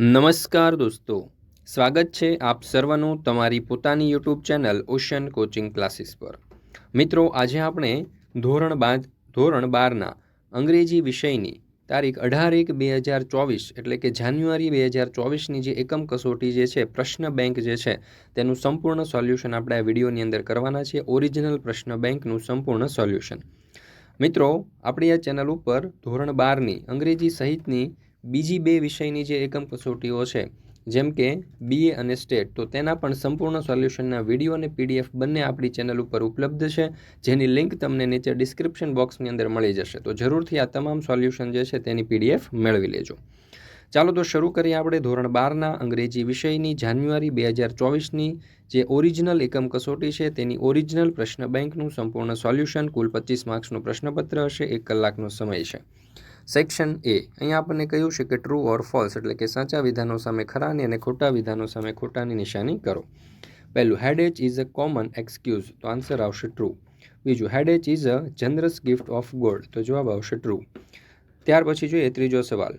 નમસ્કાર દોસ્તો, સ્વાગત છે આપ સર્વનું તમારી પોતાની YouTube channel ocean coaching classes પર. મિત્રો, આજે આપણે ધોરણ બાદ, ધોરણ બારના અંગ્રેજી વિષયની તારીખ અઢાર એક બે હજાર ચોવીસ એટલે કે જાન્યુઆરી બે હજાર ચોવીસની જે એકમ કસોટી જે છે, પ્રશ્ન બેંક જે છે, તેનું સંપૂર્ણ સોલ્યુશન આપણે આ વિડીયોની અંદર કરવાના છીએ, ઓરિજિનલ પ્રશ્ન બેંકનું સંપૂર્ણ સોલ્યુશન. મિત્રો, આપણી આ ચેનલ ઉપર ધોરણ બારની અંગ્રેજી સહિતની બીજી બે વિષયની જે એકમ કસોટીઓ છે, જેમ કે બીએ અને સ્ટેટ, તો તેના પણ સંપૂર્ણ સોલ્યુશનના વીડિયો અને પીડીએફ બંને આપણી ચેનલ ઉપર ઉપલબ્ધ છે, જેની લિંક તમને નીચે ડિસ્ક્રિપ્શન બોક્સની અંદર મળી જશે. તો જરૂરથી આ તમામ સોલ્યુશન જે છે તેની પીડીએફ મેળવી લેજો. ચાલો તો શરૂ કરીએ આપણે ધોરણ બારના અંગ્રેજી વિષયની. જાન્યુઆરી બે હજાર ચોવીસની જે ઓરિજિનલ એકમ કસોટી છે, તેની ઓરિજિનલ પ્રશ્ન બેંકનું સંપૂર્ણ સોલ્યુશન કુલ પચીસ માર્ક્સનું પ્રશ્નપત્ર હશે, એક કલાકનો સમય છે. સેક્શન એ અહીંયા આપણને કહ્યું છે કે ટ્રુ ઓર ફોલ્સ એટલે કે સાચા વિધાનો સામે ખરાની અને ખોટા વિધાનો સામે ખોટાની નિશાની કરો. પહેલું headache is a common excuse તો આન્સર આવશે ટ્રુ બીજું headache is a generous gift of God તો જવાબ આવશે ટ્રુ ત્યાર પછી જોઈએ ત્રીજો સવાલ.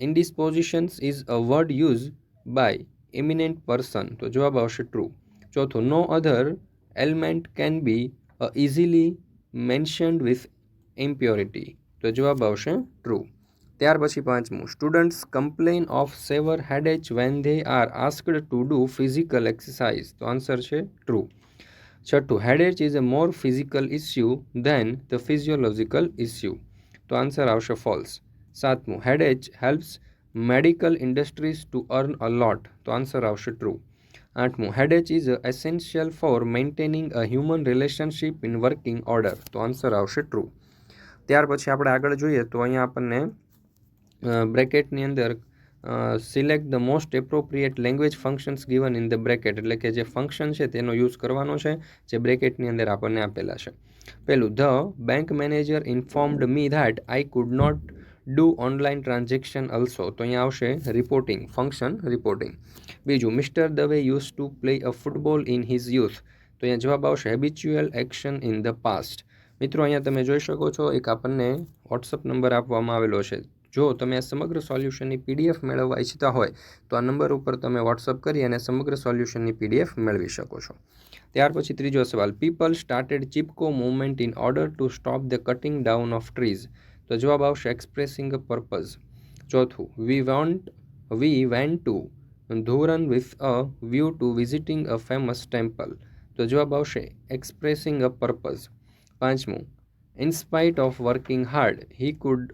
Indispositions is a word use by eminent person તો જવાબ આવશે ટ્રુ ચોથું no other element can be a easily mentioned with impurity તો જવાબ આવશે ટ્રુ ત્યાર પછી પાંચમું. Students complain of severe headache when they are asked to do physical exercise તો આન્સર છે ટ્રુ છઠ્ઠું. Headache is a more physical issue than the physiological issue તો આન્સર આવશે ફોલ્સ સાતમું. Headache helps medical industries to earn a lot તો answer આવશે true આઠમું. Headache is essential for maintaining a human relationship in working order તો answer આવશે true ત્યાર પછી આપણે આગળ જોઈએ તો અહીંયા આપણને બ્રેકેટની અંદર select the most appropriate language functions given in the bracket એટલે કે જે ફંક્શન છે તેનો યુઝ કરવાનો છે, જે બ્રેકેટની અંદર આપણને આપેલા છે. પહેલું the bank manager informed me that I could not do online transaction also તો અહીંયા આવશે રિપોર્ટિંગ ફંક્શન રિપોર્ટિંગ બીજું mister Dave use to play a football in his youth તો અહીંયા જવાબ આવશે habitual action in the past મિત્રો, અહીંયા તમે જોઈ શકો છો, એક આપણને વોટ્સઅપ નંબર આપવામાં આવેલો છે. જો તમે આ સમગ્ર સોલ્યુશનની પીડીએફ મેળવવા ઈચ્છતા હોય, તો આ નંબર ઉપર તમે વોટ્સઅપ કરી અને સમગ્ર સોલ્યુશનની પીડીએફ મેળવી શકો છો. ત્યાર પછી ત્રીજો સવાલ people started Chipko movement in order to stop the cutting down of trees તો જવાબ આવશે એક્સપ્રેસિંગ અ પર્પઝ ચોથું we want we went to there with a view to visiting a famous temple તો જવાબ આવશે એક્સપ્રેસિંગ અ પર્પઝ પાંચમું. In spite of working hard he could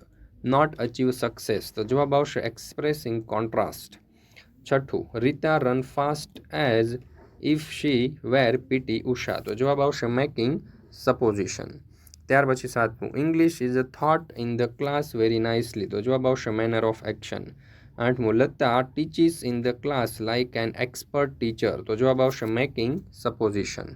not achieve success તો જવાબ આવશે એક્સપ્રેસિંગ કોન્ટ્રાસ્ટ છઠ્ઠું, Rita run fast as if she were PT Usha. તો જવાબ આવશે મેકિંગ સપોઝિશન ત્યાર પછી સાતમું English is a thought in the class very nicely તો જવાબ આવશે મેનર ઓફ એક્શન આઠમું, Lata teaches in the class like an expert teacher તો જવાબ આવશે મેકિંગ સપોઝિશન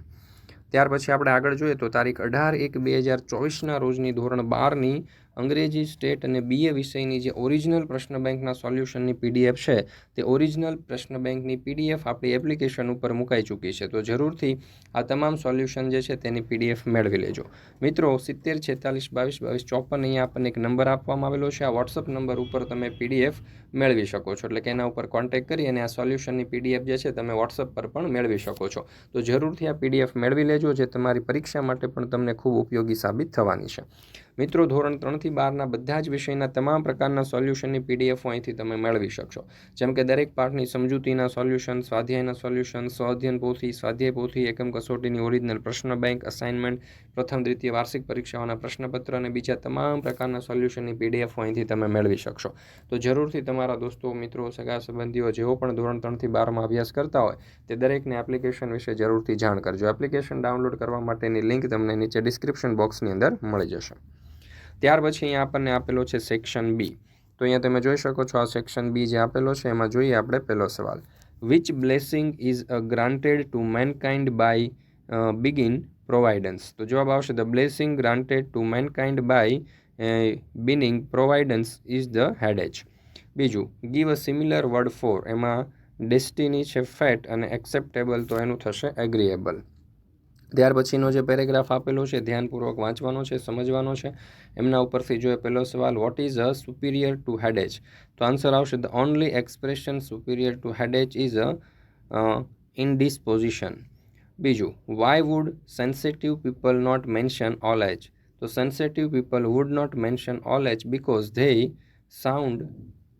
ત્યાર પછી આપણે આગળ જોઈએ તો તારીખ અઢાર એક બે હજાર ચોવીસના રોજની ધોરણ બારની અંગ્રેજી સ્ટેટ અને બીએ વિષયની જે ઓરિજિનલ પ્રશ્ન બેંકના સોલ્યુશનની પીડીએફ છે, તે ઓરિજિનલ પ્રશ્ન બેંકની પીડીએફ આપણી એપ્લિકેશન ઉપર મુકાઈ ચૂકી છે. તો જરૂરથી આ તમામ સોલ્યુશન જે છે તેની પીડીએફ મેળવી લેજો. મિત્રો, સિત્તેર છેતાલીસ બાવીસ બાવીસ ચોપન અહીંયા આપણને એક નંબર આપવામાં આવેલો છે. આ વોટ્સઅપ નંબર ઉપર તમે પીડીએફ મેળવી શકો છો. એટલે કે એના ઉપર કોન્ટેક કરી અને આ સોલ્યુશનની પીડીએફ જે છે તમે વોટ્સઅપ પર પણ મેળવી શકો છો. તો જરૂરથી આ પીડીએફ મેળવી લેજો, જે તમારી પરીક્ષા માટે પણ તમને ખૂબ ઉપયોગી સાબિત થવાની છે. મિત્રો, ધોરણ ત્રણથી બારના બધા જ વિષયના તમામ પ્રકારના સોલ્યુશનની પીડીએફ અહીંથી તમે મેળવી શકશો. જેમ કે દરેક પાઠની સમજૂતીના સોલ્યુશન, સ્વાધ્યાયના સોલ્યુશન સ્વાધ્યન પોથી, સ્વાધ્યાય પોથી, એકમ કસોટીની ઓરિજિનલ પ્રશ્ન બેંક અસાઇનમેન્ટ પ્રથમ દ્વિતીય વાર્ષિક પરીક્ષાઓના પ્રશ્નપત્ર અને બીજા તમામ પ્રકારના સોલ્યુશનની પીડીએફ અહીંથી તમે મેળવી શકશો. તો જરૂરથી તમારા દોસ્તો, મિત્રો, સગા સંબંધીઓ, જેઓ પણ ધોરણ ત્રણથી બારમાં અભ્યાસ કરતા હોય, તે દરેકને એપ્લિકેશન વિશે જરૂરથી જાણ કરજો. એપ્લિકેશન ડાઉનલોડ કરવા માટેની લિંક તમને નીચે ડિસ્ક્રિપ્શન બોક્સની અંદર મળી જશે. ત્યાર પછી અહીંયા આપણને આપેલો છે સેક્શન બી તો અહીંયા તમે જોઈ શકો છો આ સેક્શન બી જે આપેલો છે, એમાં જોઈએ આપણે પહેલો સવાલ. Which blessing is granted to mankind by begin providence તો જવાબ આવશે the blessing granted to mankind by binning providence is the adage બીજું give a similar word for એમાં ડેસ્ટિની છે ફેટ અને એક્સેપ્ટેબલ તો એનું થશે એગ્રીએબલ ત્યાર પછીનો જે પેરેગ્રાફ આપેલો છે, ધ્યાનપૂર્વક વાંચવાનો છે, સમજવાનો છે, એમના ઉપરથી જોઈએ પહેલો સવાલ what is a superior to headache તો આન્સર આવશે the only expression superior to headache is a indisposition બીજું why would sensitive people not mention all ache તો sensitive people would not mention all ache because they sound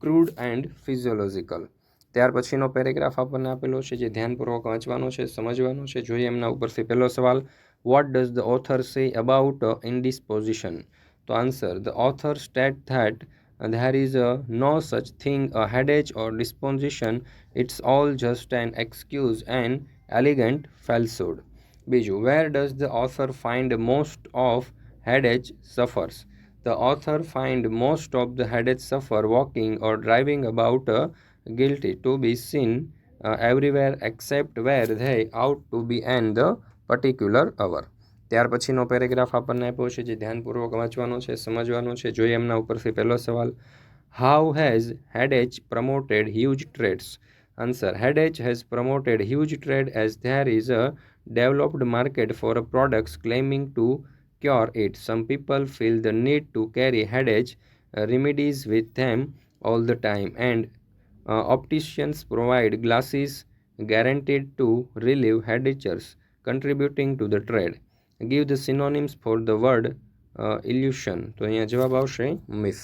crude and physiological ત્યાર પછીનો paragraph આપણને આપેલો છે જે ધ્યાનપૂર્વક વાંચવાનો છે સમજવાનો છે જોઈએ એમના ઉપરથી પહેલો સવાલ what does the author say about indisposition તો answer the author state that there is a no such thing a headache or disposition it's all just an excuse and elegant falsehood બીજું where does the author find most of headache suffers the author find most of the headache suffer walking or driving about uh, guilty to be seen uh, everywhere except where they ought to be and the particular hour ત્યાર પછીનો paragraph આપણને આપ્યો છે જે ધ્યાનપૂર્વક વાંચવાનો છે સમજવાનો છે જોઈએ એમના ઉપરથી પહેલો સવાલ how has headache promoted huge trades answer headache has promoted huge trade as there is a market for products claiming to cure it. Some people feel the need to carry headache uh, remedies with them all the time, and uh, opticians provide glasses guaranteed to relieve headaches contributing to the trade. Give the synonyms for the word. તો અહીંયા જવાબ આવશે miss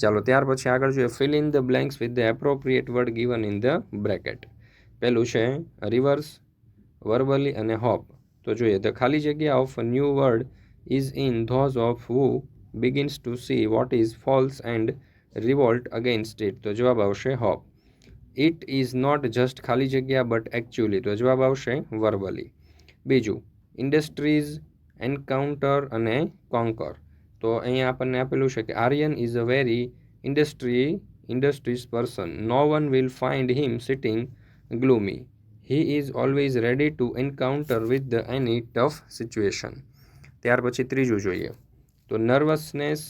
ચાલો, ત્યાર પછી આગળ જોઈએ fill in the blanks with the appropriate word given in the bracket પહેલું છે રિવર્સ વર્બલી અને હોપ તો જોઈએ ધ ખાલી જગ્યા of new word is in those of who begins to see what is false and revolt against it તો જવાબ આવશે hope. It is not just ખાલી જગ્યા બટ એકચ્યુઅલી તો જવાબ આવશે વર્બલી બીજું ઇન્ડસ્ટ્રીઝ એન્કાઉન્ટર અને કોન્કર તો અહીંયા આપણને આપેલું છે કે Aryan is a very industry industries person no one will find him sitting gloomy he is always ready to encounter with the any tough situation ત્યાર પછી ત્રીજું જોઈએ. તો nervousness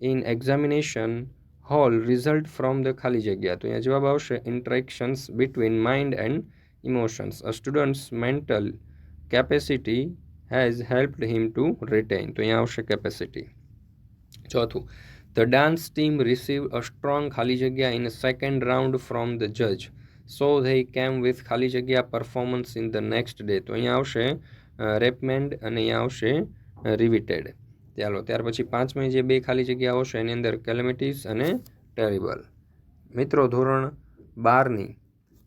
in examination hall result from the ખાલી જગ્યા. તો અહીંયા જવાબ આવશે interactions between mind and emotions a students mental capacity has helped him to retain તો અહીંયા આવશે કેપેસિટી ચોથું the dance team receive a strong ખાલી જગ્યા in second round from the જજ સો ધે કેમ વિથ ખાલી જગ્યા performance in the next day તો અહીંયા આવશે રેપમેન્ડ અને અહીંયા આવશે રિવિટેડ ચાલો, ત્યાર પછી પાંચમી જે બે ખાલી જગ્યાઓ છે, એની અંદર કેલેમિટીસ અને ટેરિબલ મિત્રો, ધોરણ બારની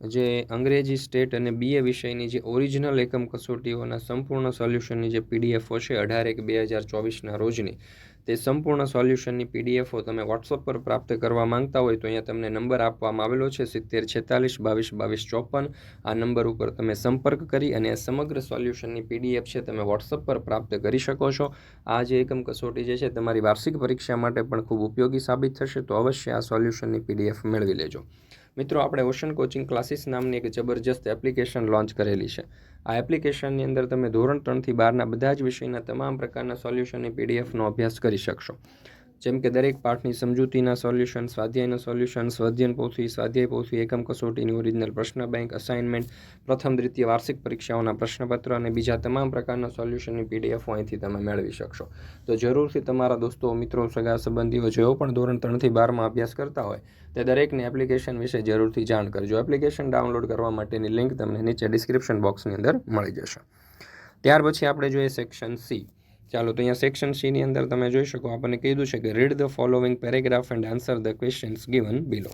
જે અંગ્રેજી સ્ટેટ અને બીએ વિષયની જે ઓરિજિનલ એકમ કસોટીઓના સંપૂર્ણ સોલ્યુશનની જે પીડીએફો છે, અઢાર એક બે હજાર ચોવીસના રોજની તે સંપૂર્ણ સોલ્યુશનની પીડીએફો તમે વોટ્સઅપ પર પ્રાપ્ત કરવા માંગતા હોય તો અહીંયા તમને નંબર આપવામાં આવેલો છે, સિત્તેર છેતાલીસ, બાવીસ બાવીસ, ચોપન. આ નંબર ઉપર તમે સંપર્ક કરી અને સમગ્ર સોલ્યુશનની પીડીએફ છે તમે વોટ્સઅપ પર પ્રાપ્ત કરી શકો છો. આ જે એકમ કસોટી જે છે તમારી વાર્ષિક પરીક્ષા માટે પણ ખૂબ ઉપયોગી સાબિત થશે, તો અવશ્ય આ સોલ્યુશનની પીડીએફ મેળવી લેજો. મિત્રો, આપણે ઓશન કોચિંગ ક્લાસીસ નામની એક જબરજસ્ત એપ્લિકેશન લોન્ચ કરેલી છે. આ એપ્લિકેશનની અંદર તમે ધોરણ ત્રણથી બારના બધા જ વિષયના તમામ પ્રકારના સોલ્યુશનની પીડીએફનો અભ્યાસ કરી શકશો. જેમ કે દરેક પાઠની સમજૂતીના સોલ્યુશન સ્વાધ્યાયના સોલ્યુશન સ્વાધ્યન પોથી, સ્વાધ્યાય પોથી, એકમ કસોટીની ઓરિજિનલ પ્રશ્ન બેંક અસાઇનમેન્ટ પ્રથમ દ્વિતીય વાર્ષિક પરીક્ષાઓના પ્રશ્નપત્ર અને બીજા તમામ પ્રકારના સોલ્યુશનની પીડીએફ અહીંથી તમે મેળવી શકશો. તો જરૂરથી તમારા દોસ્તો, મિત્રો, સગા, સંબંધીઓ જેઓ પણ ધોરણ ત્રણથી બારમાં અભ્યાસ કરતા હોય, તે દરેકને એપ્લિકેશન વિશે જરૂરથી જાણ કરજો. એપ્લિકેશન ડાઉનલોડ કરવા માટેની લિંક તમને નીચે ડિસ્ક્રિપ્શન બોક્સની અંદર મળી જશે. ત્યાર પછી આપણે જોઈએ સેક્શન સી ચાલો તો અહીંયા સેક્શન સીની અંદર તમે જોઈ શકો, આપણને કીધું છે કે read the following paragraph and answer the questions given below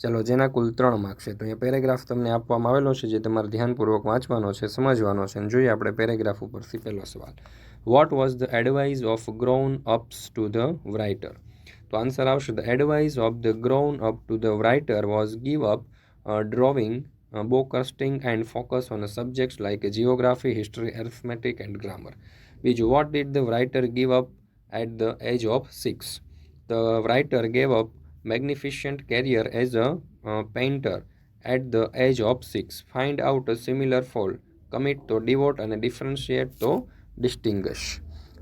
ચાલો, જેના કુલ ત્રણ માર્ક છે. તો અહીંયા પેરેગ્રાફ તમને આપવામાં આવેલો છે, જે તમારે ધ્યાનપૂર્વક વાંચવાનો છે, સમજવાનો છે. અને જોઈએ આપણે પેરેગ્રાફ ઉપરથી પહેલો સવાલ. What was the advise of grown ups to the writer તો આન્સર આવશે the advise of the grown up to the writer was give up drawing boasting and focus on subjects like geography history arithmetic and grammar બીજું what did the writer give up at the age of six the writer gave up magnificent career as a painter at the age of six find out a similar fall commit તો devote અને differentiate તો distinguish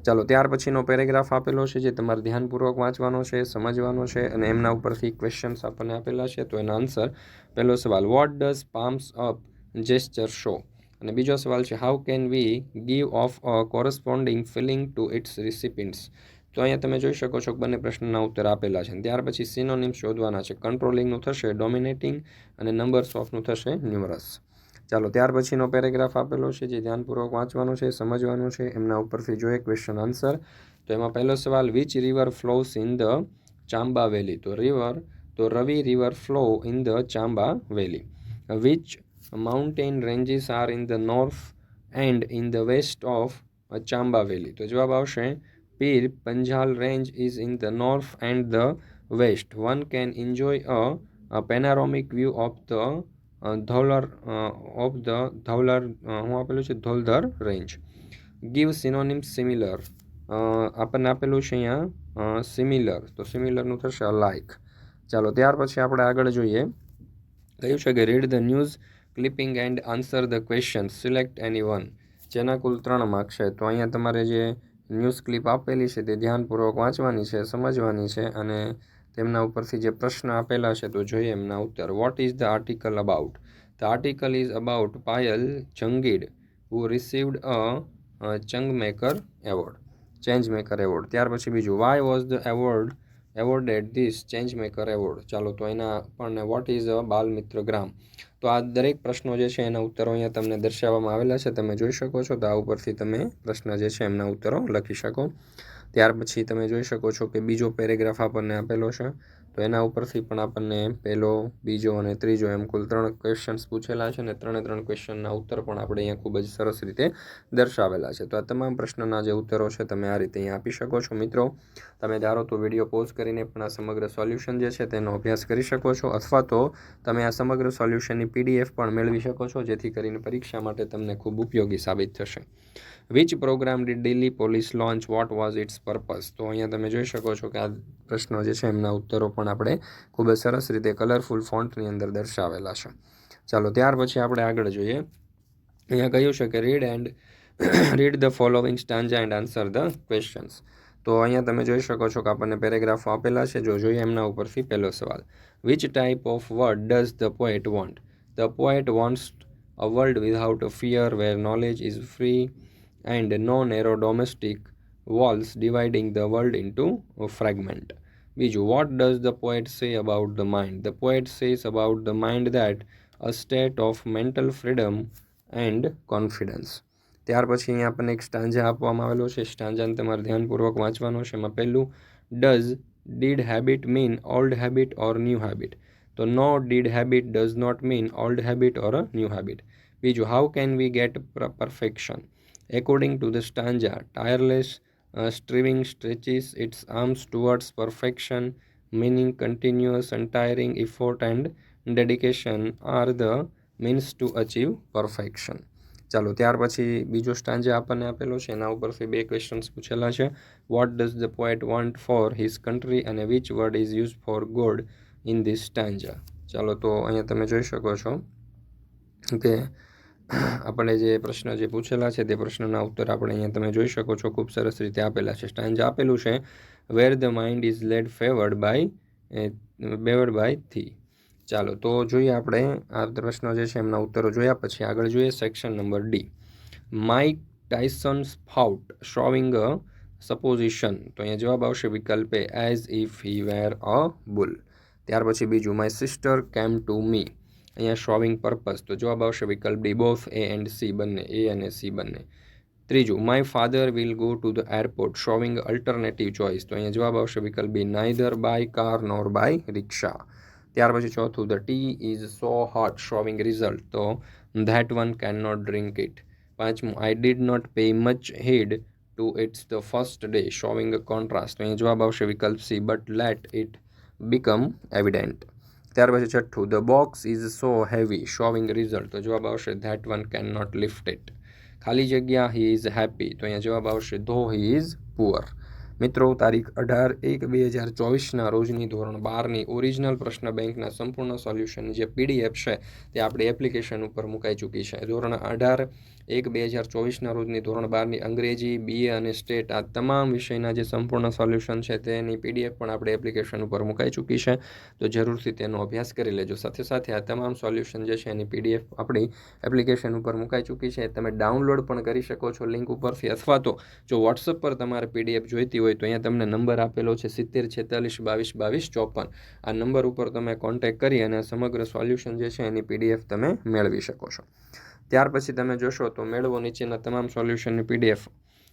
ચાલો, ત્યાર પછીનો paragraph આપેલો છે જે તમારે ધ્યાનપૂર્વક વાંચવાનો છે, સમજવાનો છે અને એમના ઉપરથી ક્વેશ્ચન્સ આપણને આપેલા છે. તો એનો આન્સર પહેલો સવાલ what does palms up gesture show અને બીજો સવાલ છે how can we give of a corresponding feeling to its recipients તો અહીંયા તમે જોઈ શકો છો બંને પ્રશ્નના ઉત્તર આપેલા છે ત્યાર પછી સિનોનિમ શોધવાના છે. કંટ્રોલિંગનું થશે ડોમિનેટિંગ અને નંબર્સ ઓફનું થશે ન્યુમરસ ચાલો, ત્યાર પછીનો પેરેગ્રાફ આપેલો છે, જે ધ્યાનપૂર્વક વાંચવાનું છે, સમજવાનું છે. એમના ઉપરથી જોઈએ ક્વેશ્ચન આન્સર તો એમાં પહેલો સવાલ which river flows in the Chamba valley તો રિવર તો Ravi river flow in the Chamba valley which mountain ranges are in the north end in the west of Chamba valley તો જવાબ આવશે, Pir Panjal range is in the north end the west one can enjoy a panoramic view of the Dholar of the Dholar હું આપેલું છે Dhauladhar range give synonym similar આપણને આપેલું છે અહીંયા સિમિલર તો સિમિલરનું થશે લાઇક ચાલો, ત્યાર પછી આપણે આગળ જોઈએ. કહ્યું છે કે read the news clipping and answer the question select any one જેના કુલ ત્રણ માર્ક છે. તો અહીંયા તમારે જે ન્યૂઝ ક્લિપ આપેલી છે તે ધ્યાનપૂર્વક વાંચવાની છે, સમજવાની છે અને તેમના ઉપરથી જે પ્રશ્ન આપેલા છે તો જોઈએ એમના ઉત્તર. What is the article about the article is about Payal Jangid who received a change maker award change maker award ત્યાર પછી બીજું. Why was the award awarded this change maker award ચાલો તો એના પણ what is a Bal Mitra ગ્રામ? તો આ દરેક પ્રશ્નો જે છે એના ઉત્તરો અહીંયા તમને દર્શાવવામાં આવેલા છે. તમે જોઈ શકો છો તો આ ઉપરથી તમે પ્રશ્ન જે છે એમના ઉત્તરો લખી શકો. ત્યાર પછી તમે જોઈ શકો છો કે બીજો પેરેગ્રાફ આપણને આપેલો છે. તો એના ઉપરથી પણ આપણને પહેલો બીજો અને ત્રીજો એમ કુલ ત્રણ ક્વેશ્ચન્સ પૂછેલા છે અને ત્રણે ત્રણ ક્વેશ્ચનના ઉત્તર પણ આપણે અહીંયા ખૂબ જ સરસ રીતે દર્શાવેલા છે. તો આ તમામ પ્રશ્નના જે ઉત્તરો છે તમે આ રીતે અહીંયા આપી શકો છો. મિત્રો, તમે ધારો તો વીડિયો પોઝ કરીને પણ આ સમગ્ર સોલ્યુશન જે છે તેનો અભ્યાસ કરી શકો છો અથવા તો તમે આ સમગ્ર સોલ્યુશનની પીડીએફ પણ મેળવી શકો છો, જેથી કરીને પરીક્ષા માટે તમને ખૂબ ઉપયોગી સાબિત થશે. Which programme the Delhi police launch what was its purpose તો અહીંયા તમે જોઈ શકો છો કે આ પ્રશ્નો જે છે, એમના ઉત્તરો પણ આપણે ખૂબ જ સરસ રીતે કલરફુલ ફોન્ટની અંદર દર્શાવેલા છે. ચાલો, ત્યાર પછી આપણે આગળ જોઈએ. અહીંયા કહ્યું છે કે read and read the following stanza and answer the questions તો અહીંયા તમે જોઈ શકો છો કે આપણને પેરેગ્રાફો આપેલા છે. જો જોઈએ એમના ઉપરથી પહેલો સવાલ. Which type of word does the poet want the poet wants a world without fear where knowledge is free narrow domestic walls dividing the world into a fragment. Biju, what does the poet say about the mind? The poet says about the mind that a state of mental freedom and confidence. ત્યાર પછી અહીંયા આપણને એક stanza આપવામાં આવેલો છે સ્ટાન્જાને તમારે ધ્યાનપૂર્વક વાંચવાનો છે એમાં પહેલું does deed habit mean old habit or new habit તો no deed habit does not mean old habit or a new habit બીજું how can we get perfection According to the stanza, tireless uh, striving stretches its arms towards perfection, meaning continuous, untiring effort and dedication are the means to achieve perfection. ચાલો ત્યાર પછી બીજો સ્ટાન્જે આપણને આપેલો છે એના ઉપરથી બે ક્વેશ્ચન્સ પૂછેલા છે what does the poet want for his country અને which word is use for God in this stanza ચાલો તો અહીંયા તમે જોઈ શકો છો કે આપણે જે પ્રશ્ન જે પૂછેલા છે, તે પ્રશ્નના ઉત્તર આપણે અહીંયા તમે જોઈ શકો છો. ખૂબ સરસ રીતે આપેલા છે. સ્ટાન્જ આપેલું છે. Where the mind is led forward by forward by thee. ચાલો, તો જોઈએ આપણે આ પ્રશ્નો જે છે, એમના ઉત્તરો જોયા પછી આગળ જોઈએ section number D Mike Tyson fought showing a supposition તો અહીંયા જવાબ આવશે વિકલ્પે as if he were a bull ત્યાર પછી બીજું my sister came to me અહીંયા શોવિંગ પર્પઝ તો જવાબ આવશે વિકલ્પ D both A and C બંને એ અને સી બંને. ત્રીજું my father will go to the airport showing alternative choice તો અહીંયા જવાબ આવશે વિકલ્પ B neither by car nor by rickshaw ત્યાર પછી ચોથું the tea is so hot showing result તો that one can not drink it પાંચમું I did not pay much heed to it's the first day showing contrast તો અહીંયા જવાબ આવશે વિકલ્પ C but let it become evident ત્યાર પછી છઠ્ઠું the box is so heavy showing result તો જવાબ આવશે that one can not lift it ખાલી જગ્યા હી ઇઝ હેપી તો અહીંયા જવાબ આવશે ધો હી ઇઝ પુઅર મિત્રો, તારીખ અઢાર એક બે હજાર ચોવીસના રોજની ધોરણ બારની ઓરિજિનલ પ્રશ્ન બેંકના સંપૂર્ણ સોલ્યુશન જે પીડીએફ છે તે આપણી એપ્લિકેશન ઉપર મુકાઈ ચૂકી છે. ધોરણ અઢાર એક બે હજાર ચોવીસના રોજની ધોરણ બારની અંગ્રેજી બીએ અને સ્ટેટ આ તમામ વિષયના જે સંપૂર્ણ સોલ્યુશન છે તેની પીડીએફ પણ આપણે એપ્લિકેશન ઉપર મુકાઈ ચૂકી છે. તો જરૂરથી તેનો અભ્યાસ કરી લેજો. સાથે સાથે આ તમામ સોલ્યુશન જે છે એની પીડીએફ આપણી એપ્લિકેશન ઉપર મુકાઈ ચૂકી છે. તમે ડાઉનલોડ પણ કરી શકો છો લિંક ઉપરથી. અથવા તો જો વોટ્સઅપ પર તમારે પીડીએફ જોઈતી હોય તો અહીંયા તમને નંબર આપેલો છે સિત્તેર, છેતાલીસ, બાવીસ બાવીસ, ચોપન. આ નંબર ઉપર તમે કોન્ટેક્ટ કરી અને સમગ્ર સોલ્યુશન જે છે એની પીડીએફ તમે મેળવી શકો છો. ત્યાર પછી તમે જોશો તો મેળવો નીચેના તમામ સોલ્યુશનની પીડીએફ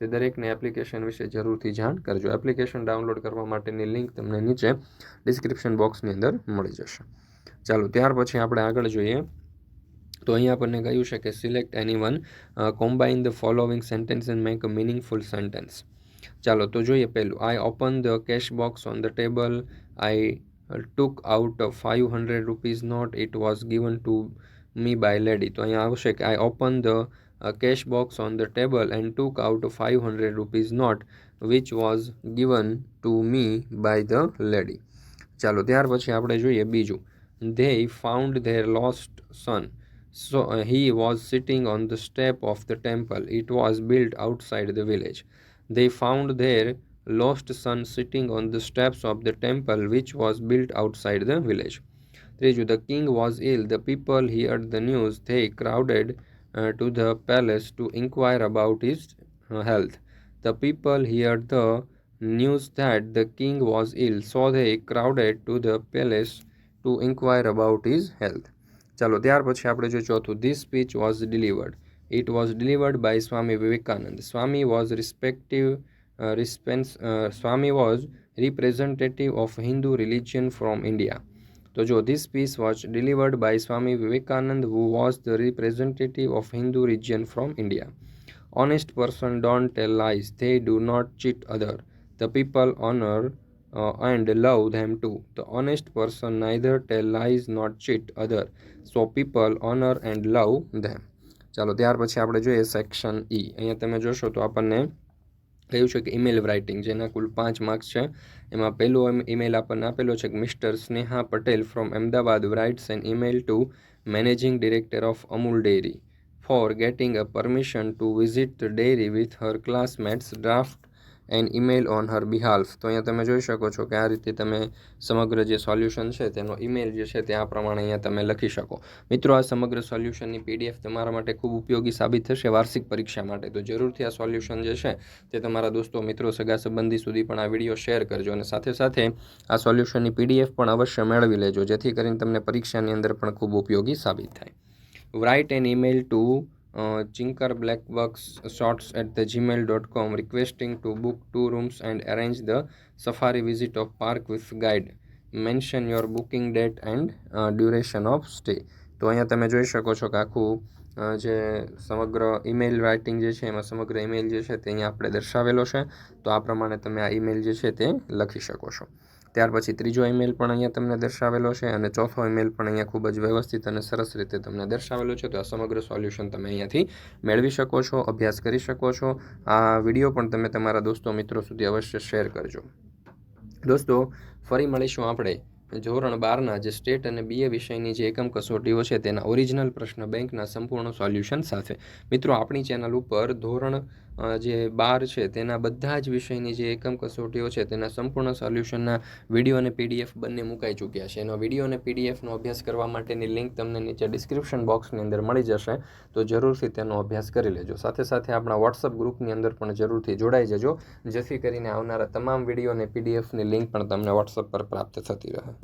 તે દરેકને એપ્લિકેશન વિશે જરૂરથી જાણ કરજો. એપ્લિકેશન ડાઉનલોડ કરવા માટેની લિંક તમને નીચે ડિસ્ક્રિપ્શન બોક્સની અંદર મળી જશે. ચાલો, ત્યાર પછી આપણે આગળ જોઈએ. તો અહીંયા આપણને કહ્યું છે કે select any one combine the following sentence and make a meaningful sentence ચાલો, તો જોઈએ પહેલું. I open the cash box on the table I took out five hundred rupees note it was given to me by lady તો અહીંયા આવશે કે I open the cash box on the table and took out five hundred rupees note which was given to me by the lady ચાલો ત્યાર પછી આપણે જોઈએ બીજું they found their lost son So uh, he was sitting on the step of the temple. It was built outside the village. They found their lost son sitting on the steps of the temple, which was built outside the village. Triju, the king was ill. The people heard the news. They crowded uh, the palace to inquire about his uh, health. The people heard the news that the king was ill, so they crowded to the palace to inquire about his health. ચાલો ત્યાર પછી આપણે જો ચોથું this speech was delivered it was delivered by Swami Vivekananda Swami was respective response Swami was representative of Hindu religion from India તો જો this speech was delivered by Swami Vivekananda who was the representative of Hindu religion from India honest person don't tell lies they do not cheat other the people honor uh, and love them too the honest person neither tell lies not cheat other so people honor and love them ચાલો ત્યાર પછી આપણે જોઈએ section E અહીંયા તમે જોશો તો આપણને કહ્યું છે કે ઈમેલ રાઇટિંગ જેના કુલ પાંચ માર્ક્સ છે, એમાં પહેલો ઈમેલ આપણને આપેલો છે કે Mister Sneha Patel from Ahmedabad writes an email to managing director of Amul dairy for getting a permission to visit the dairy with her classmates draft an email on her બિહાલ્ફ તો અહીંયા તમે જોઈ શકો છો કે આ રીતે તમે સમગ્ર જે સોલ્યુશન છે તેનો ઈમેલ જે છે તે આ પ્રમાણે અહીંયા તમે લખી શકો. મિત્રો, આ સમગ્ર સોલ્યુશનની પીડીએફ તમારા માટે ખૂબ ઉપયોગી સાબિત થશે વાર્ષિક પરીક્ષા માટે. તો જરૂરથી આ સોલ્યુશન જે છે તે તમારા દોસ્તો, મિત્રો, સગા સંબંધી સુધી પણ આ વીડિયો શેર કરજો અને સાથે સાથે આ સોલ્યુશનની પીડીએફ પણ અવશ્ય મેળવી લેજો, જેથી કરીને તમને પરીક્ષાની અંદર પણ ખૂબ ઉપયોગી સાબિત થાય. Write an email to uh, chinkerblackbucks at the gmail.com requesting to book two rooms and arrange the safari visit of park with guide mention your booking date and uh, duration of stay તો અહીંયા તમે જોઈ શકો છો કે આખું જે સમગ્ર ઈમેલ રાઇટિંગ જે છે એમાં સમગ્ર ઈમેલ જે છે તે અહીંયા આપણે દર્શાવેલો છે તો આ પ્રમાણે તમે આ ઈમેલ જે છે તે લખી શકો છો ત્યાર પછી ત્રીજો ઈમેલ પણ અહીંયા તમને દર્શાવેલો છે અને ચોથો ઈમેલ પણ અહીંયા ખૂબ જ વ્યવસ્થિત અને સરસ રીતે તમને દર્શાવેલો છે. તો આ સમગ્ર સોલ્યુશન તમે અહીંયાથી મેળવી શકો છો, અભ્યાસ કરી શકો છો. આ વીડિયો પણ તમે તમારા દોસ્તો મિત્રો સુધી અવશ્ય શેર કરજો. દોસ્તો, ફરી મળીશું આપણે ધોરણ બારના જે સ્ટેટ અને બીએ વિષયની જે એકમ કસોટીઓ છે તેના ઓરિજિનલ પ્રશ્ન બેંકના સંપૂર્ણ સોલ્યુશન સાથે. મિત્રો, આપણી ચેનલ ઉપર ધોરણ જે બાર છે તેના બધા જ વિષયની જે એકમ કસોટીઓ છે તેના સંપૂર્ણ સોલ્યુશનના વીડિયો અને પીડીએફ બંને મુકાઈ ચૂક્યા છે. એનો વીડિયો અને પીડીએફનો અભ્યાસ કરવા માટેની લિંક તમને નીચે ડિસ્ક્રિપ્શન બોક્સની અંદર મળી જશે, તો જરૂરથી તેનો અભ્યાસ કરી લેજો. સાથે સાથે આપણા વોટ્સઅપ ગ્રુપની અંદર પણ જરૂરથી જોડાઈ જજો, જેથી કરીને આવનારા તમામ વીડિયો અને પીડીએફની લિંક પણ તમને વોટ્સઅપ પર પ્રાપ્ત થતી રહે.